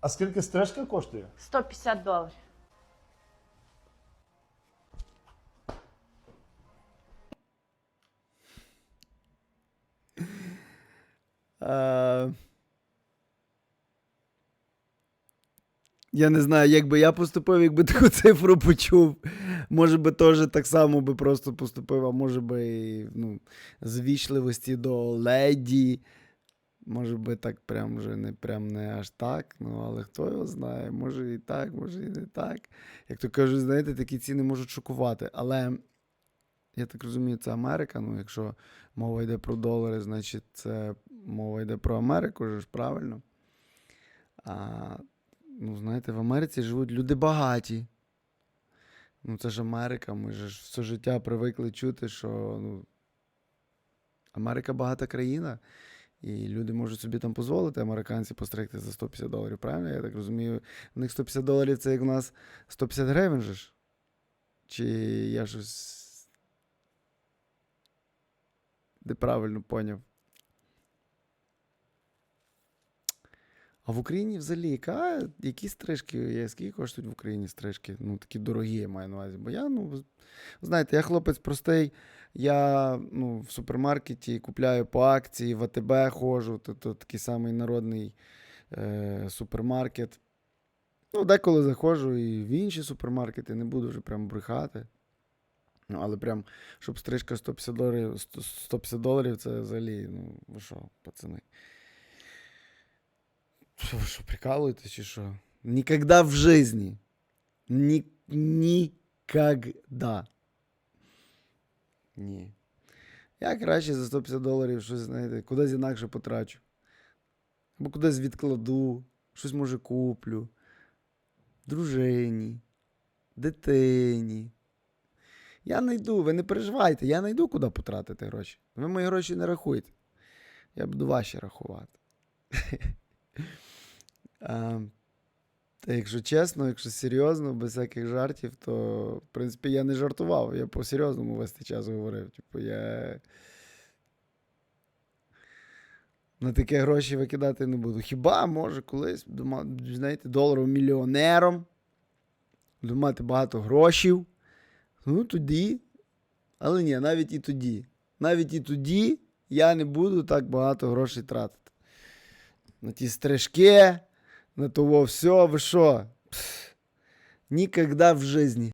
А скільки стрижка коштує? 150 доларів. Е, Я не знаю, як би я поступив, якби таку цифру почув. Може би теж так само би просто поступив, а може би ну, з вічливості до леді. Може би так прям вже не прям не аж так. Ну, але хто його знає, може і так, може і не так. Як то кажуть, знаєте, такі ціни можуть шокувати. Але я так розумію, це Америка. Ну, якщо мова йде про долари, значить це мова йде про Америку, ж правильно. А, ну, знаєте, в Америці живуть люди багаті. Ну, це ж Америка. Ми ж все життя привикли чути, що ну, Америка багата країна, і люди можуть собі там дозволити американці постригти за 150 доларів. Правильно? Я так розумію, в них 150 доларів це як у нас 150 гривень же ж. Чи я щось неправильно поняв. А в Україні взагалі яка, які стрижки є? Скільки коштують в Україні стрижки? Ну, такі дорогі, я маю на увазі. Бо я, ну, знаєте, я хлопець простий, я ну, в супермаркеті купляю по акції, в АТБ ходжу, то, то такий самий народний е, супермаркет. Ну, деколи заходжу і в інші супермаркети, не буду вже прям брехати. Ну, але прям, щоб стрижка 150 доларів, 150 доларів це взагалі, ну, що, пацани. Що, ви що, прикалуєтесь чи що? Нікогда в житті. Ні, нікогда. Ні. Я краще за 150 доларів щось, знаєте, кудись інакше потрачу. Або кудись відкладу, щось може куплю. Дружині, дитині. Я знайду, ви не переживайте, я знайду, куди потратити гроші. Ви мої гроші не рахуйте. Я буду ваші рахувати. Та якщо чесно, якщо серйозно, без всяких жартів, то, в принципі, я не жартував. Я по-серйозному весь цей час говорив. Типу, я. На такі гроші викидати не буду. Хіба може колись знаєте, доларом мільйонером, буду багато грошей. Ну, тоді. Але ні, навіть і тоді. Навіть і тоді я не буду так багато грошей тратити. На ті стрижки, на того все, вы что? Никогда в житті.